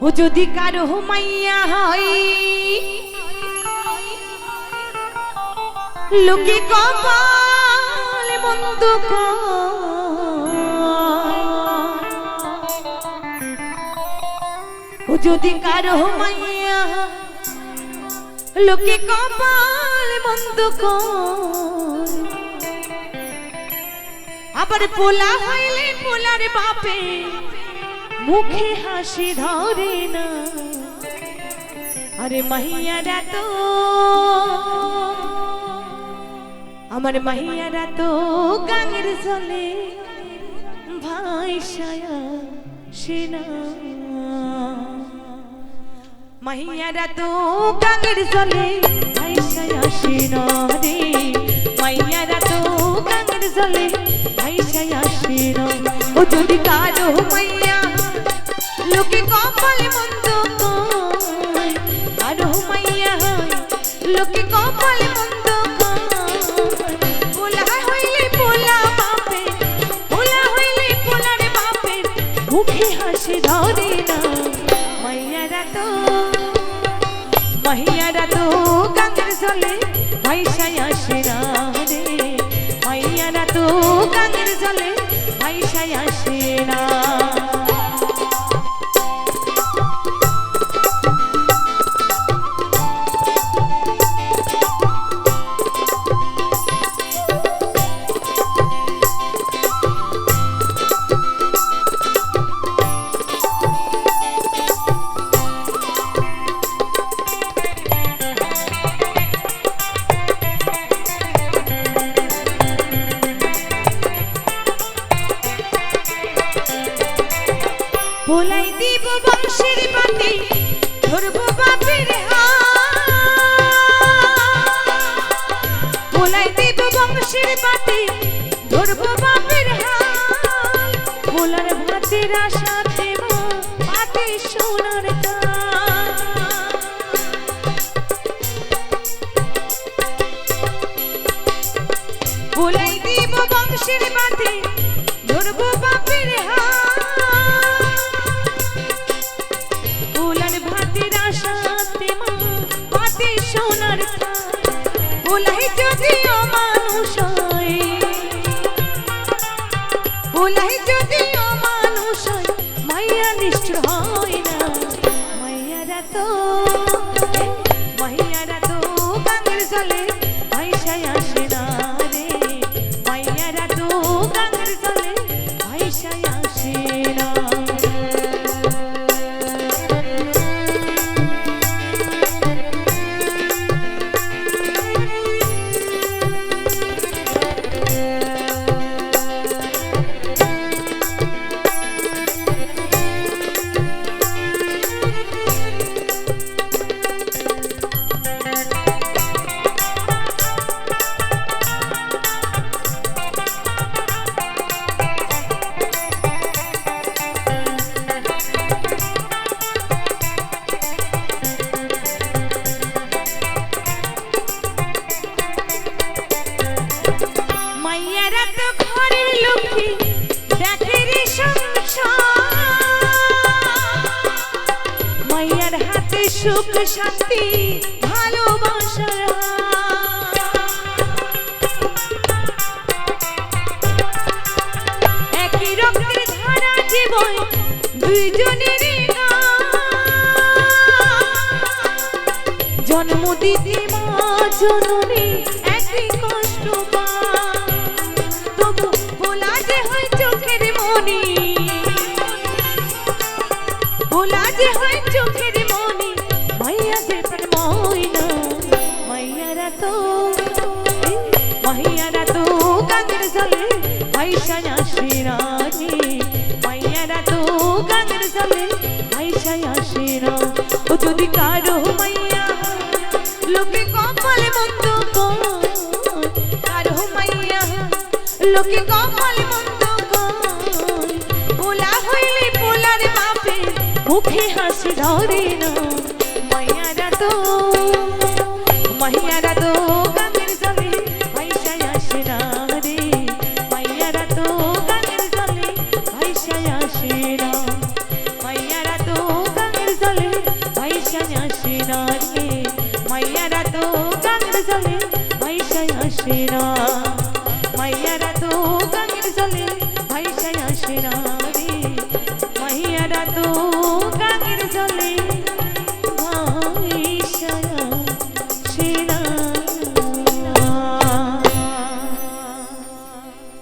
ও যদি কারও মাইয়া হয়, লোকে কপাল মন্দ ও যদি কারও মাইয়া লোকে কপাল মন্দ আবার পোলা হইলে পোলার বাপে মুখে হাসি ধরে না। আরে মাহিয়ারা তো, আমার মাহিয়ারা তো গাঙের জলে ভাই সায়া সেনা। মাহিয়ারা তো গাঙের জলে ভাই সায়া সেনা রে। মাইয়ারা তো গাঙের জলে ভাই সায়া সেনা। ও যদি কারও মাইয়া মুখে হাসি ধরে না। মাইয়ারা তো মাইয়ারা তো গাঙ্গের জলে ভাইসাই বংশের মাটি বাপের হাল ভোলার ভাতের আশাতে মা পাতে সোনার তাল। দিব বংশের মাটি ধরবো বাপের হাল সুখ শান্তি ভালোবাসার। একই রক্তের ধারা জীবন দুইজনেরই নাম। জন্ম দিতে মা জননী হয় চোখের মনি, ভোলা যে হয় জলে ভাইসা আসে না রে মাইয়ারা তো গাঙ্গের জলে ভাইসা আসে না ও যদি কারও মাইয়া, লোকে কপালে মন্দ কারও। মাইয়া, লোকে কপালে মন্দ পোলা হইলে পোলার বাপে মুখে হাসি ধরে না। জলে ভাইসায় আসে না।